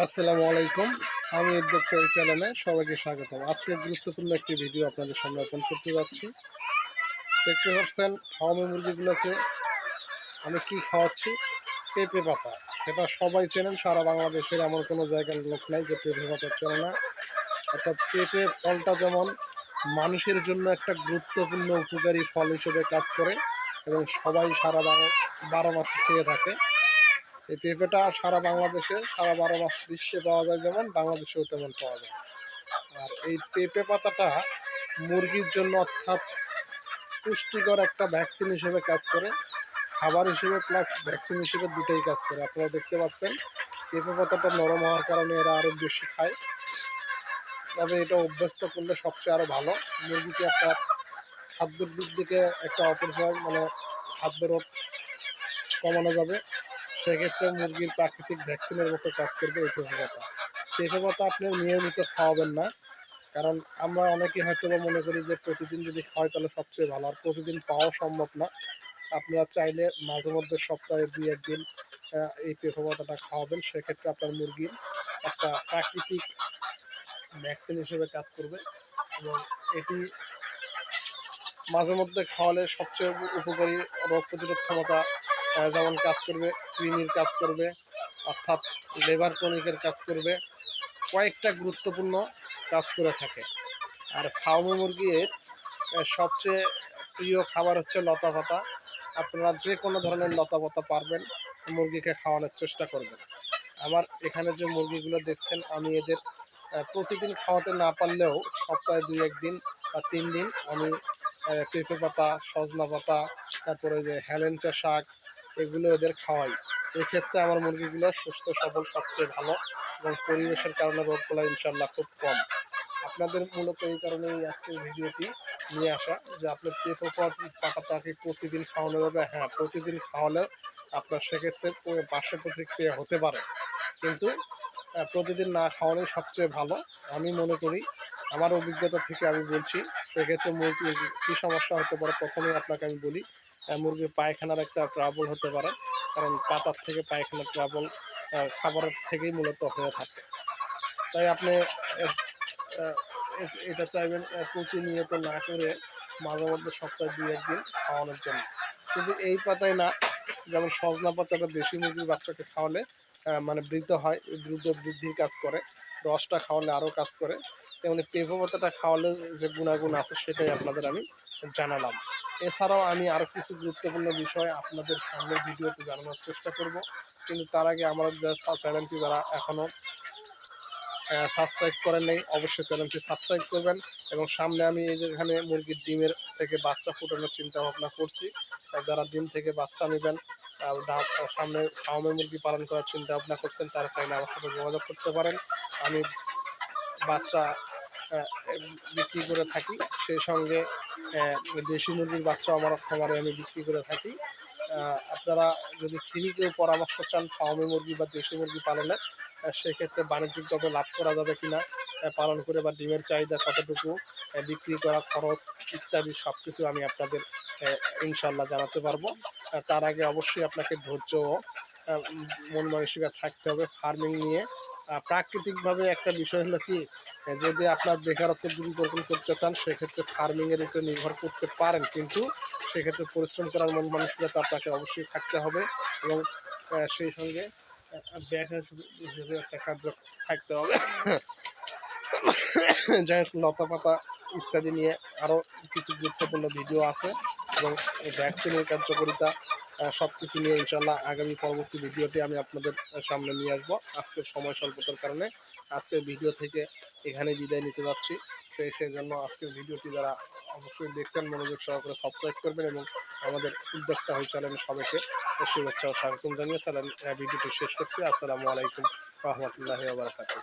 আসসালামু আলাইকুম। আমি উদ্যোক্তা চ্যানেলে সবাইকে স্বাগতম। আজকে গুরুত্বপূর্ণ একটি ভিডিও আপনাদের সামনে ওপেন করতে যাচ্ছি। দেখতে পাচ্ছেন ফার্মে মুরগিগুলোকে আমি কি খাওয়াচ্ছি? পেঁপে পাতা। সেটা সবাই চেনেন, সারা বাংলাদেশের এমন কোনো জায়গার লোক নাই যে পেঁপে পাতা চলে না। অর্থাৎ পেঁপে ফলটা যেমন মানুষের জন্য একটা গুরুত্বপূর্ণ উপকারী ফল হিসেবে কাজ করে এবং সবাই সারা বারো মাস খেয়ে থাকে এই পেঁপেটা সারা বাংলাদেশে, সারা বারো মাস বিশ্বে পাওয়া যায় যেমন, বাংলাদেশেও তেমন পাওয়া যায়। আর এই পেঁপে পাতাটা মুরগির জন্য অর্থাৎ পুষ্টিকর একটা ভ্যাকসিন হিসেবে কাজ করে। খাবার হিসেবে প্লাস ভ্যাকসিন হিসেবে দুটোই কাজ করে। আপনারা দেখতে পাচ্ছেন, পেঁপে পাতাটা নরম হওয়ার কারণে এরা আরও বেশি খায়। তবে এটা অভ্যস্ত করলে সবচেয়ে আরও ভালো। মুরগিকে আপনার খাদ্যের দিক থেকে একটা অপরিচয় মানে খাদ্যরোগ কমানো যাবে। সেক্ষেত্রে মুরগির প্রাকৃতিক ভ্যাকসিনের মতো কাজ করবে এই পেঁপে পাতা পেঁপে পাতা আপনি নিয়মিত খাওয়াবেন না, কারণ আমরা অনেকে হয়তো বা মনে করি যে প্রতিদিন যদি খাওয়াই তাহলে সবচেয়ে ভালো, আর প্রতিদিন পাওয়া সম্ভব না। আপনারা চাইলে মাঝে মধ্যে সপ্তাহে দুই একদিন এই পেঁপে পাতাটা খাওয়াবেন। সেক্ষেত্রে আপনার মুরগির একটা প্রাকৃতিক ভ্যাকসিন হিসেবে কাজ করবে এবং এটি মাঝে মধ্যে খাওয়ালে সবচেয়ে উপকারী রোগ প্রতিরোধ ক্ষমতা যেমন কাজ করবে, কৃমির কাজ করবে, অর্থাৎ লেবার ক্রনিকের কাজ করবে, কয়েকটা গুরুত্বপূর্ণ কাজ করে থাকে। আর ফার্মে মুরগির সবচেয়ে প্রিয় খাবার হচ্ছে লতা পাতা। আপনারা যে কোনো ধরনের লতা পাতা পারবেন, মুরগিকে খাওয়ানোর চেষ্টা করবেন। আমার এখানে যে মুরগিগুলো দেখছেন, আমি এদের প্রতিদিন খাওয়াতে না পারলেও সপ্তাহে দুই একদিন বা তিন দিন আমি পেঁপে পাতা, সজনা পাতা, তারপরে যে হেলেঞ্চা শাক এগুলো এদের খাওয়াই। এক্ষেত্রে আমার মুরগিগুলো সুস্থ, সবল, সবচেয়ে ভালো এবং পরিবেশের কারণে রোগগুলো ইনশাল্লাহ খুব কম। আপনাদের মূলত এই কারণে এই আজকের ভিডিওটি নিয়ে আসা যে আপনার পেঁপে পাতা- পাতাটাকে প্রতিদিন খাওয়ানো যাবে? হ্যাঁ প্রতিদিন খাওয়ালে আপনার সেক্ষেত্রে পার্শ্ব প্রতিক্রিয়া হতে পারে। কিন্তু প্রতিদিন না খাওয়ানোই সবচেয়ে ভালো। আমি মনে করি, আমার অভিজ্ঞতা থেকে আমি বলছি, সেক্ষেত্রে মুরগির কী সমস্যা হতে পারে প্রথমেই আপনাকে আমি বলি মুরগির পায়খানার একটা ট্রাবল হতে পারে, কারণ পাতার থেকে পায়খানার ট্রাবল খাবারের থেকেই মূলত হয়ে থাকে। তাই আপনি এটা চাইবেন প্রতিনিয়ত না করে মাঝে মধ্যে সপ্তাহে দুই, একদিন খাওয়ানোর জন্য। শুধু এই পাতায় না, যেমন সজনা পাতাটা দেশি মুরগির বাচ্চাকে খাওয়ালে মানে বৃদ্ধ হয়, দ্রুত বৃদ্ধির কাজ করে, রসটা খাওয়ালে আরও কাজ করে তেমনি পেঁপে পাতাটা খাওয়ালে যে গুণাগুণ আছে সেটাই আপনাদের আমি জানালাম। এছাড়াও আমি আরও কিছু গুরুত্বপূর্ণ বিষয় আপনাদের সামনের ভিডিওতে জানানোর চেষ্টা করব। কিন্তু তার আগে আমার চ্যানেলটি যারা এখনও সাবস্ক্রাইব করেন নেই, অবশ্যই চ্যানেলটি সাবস্ক্রাইব করবেন এবং সামনে আমি এই যেখানে মুরগির ডিমের থেকে বাচ্চা ফুটানোর চিন্তা ভাবনা করছি যারা ডিম থেকে বাচ্চা নেবেন ডাক- সামনে ফার্মে মুরগি পালন করার চিন্তা ভাবনা করছেন, তারা চাইলে আমার সাথে যোগাযোগ করতে পারেন। আমি বাচ্চা বিক্রি করে থাকি। সেই সঙ্গে দেশি মুরগির বাচ্চা আমার খামারে আমি বিক্রি করে থাকি। আপনারা যদি ফ্রি কেউ পরামর্শ চান ফার্মে মুরগি বা দেশি মুরগি পালনের সেক্ষেত্রে বাণিজ্যিকভাবে লাভ করা যাবে কিনা পালন করে বা ডিমের চাহিদা কতটুকু বিক্রি করা খরচ ইত্যাদি সব কিছু আমি আপনাদের ইনশাল্লাহ জানাতে পারব। তার আগে অবশ্যই আপনাকে ধৈর্য মন মানসিকতা থাকতে হবে ফার্মিং নিয়ে। প্রাকৃতিকভাবে একটা বিষয় হলো কি, যদি আপনার বেকারত্ব দূরীকরণ করতে চান, সেক্ষেত্রে ফার্মিংয়ের উপরে নির্ভর করতে পারেন, কিন্তু সেক্ষেত্রে পরিশ্রম করার মন মানসিকতা আপনাকে অবশ্যই থাকতে হবে এবং সেই সঙ্গে হিসেবে একটা কার্য থাকতে হবে। যাই হোক, লতা পাতা ইত্যাদি নিয়ে আরও কিছু গুরুত্বপূর্ণ ভিডিও আছে এবং ভ্যাকসিনের কার্যকারিতা সব কিছু নিয়ে ইনশাল্লাহ আগামী পরবর্তী ভিডিওটি আমি আপনাদের সামনে নিয়ে আসব। আজকের সময় স্বল্পতার কারণে আজকের ভিডিও থেকে এখানে বিদায় নিতে যাচ্ছি। সেই সেই জন্য আজকের ভিডিওটি যারা অবশ্যই দেখছেন, মনোযোগ সহকারে সাবস্ক্রাইব করবেন এবং আমাদের উদ্যোক্তা হয়ে চ্যানেলে সবাইকে। শুভেচ্ছা ও স্বাগতম জানিয়ে ভিডিওটি শেষ করছি। আসসালামু আলাইকুম রহমতুল্লাহি ওবরাকাতুহ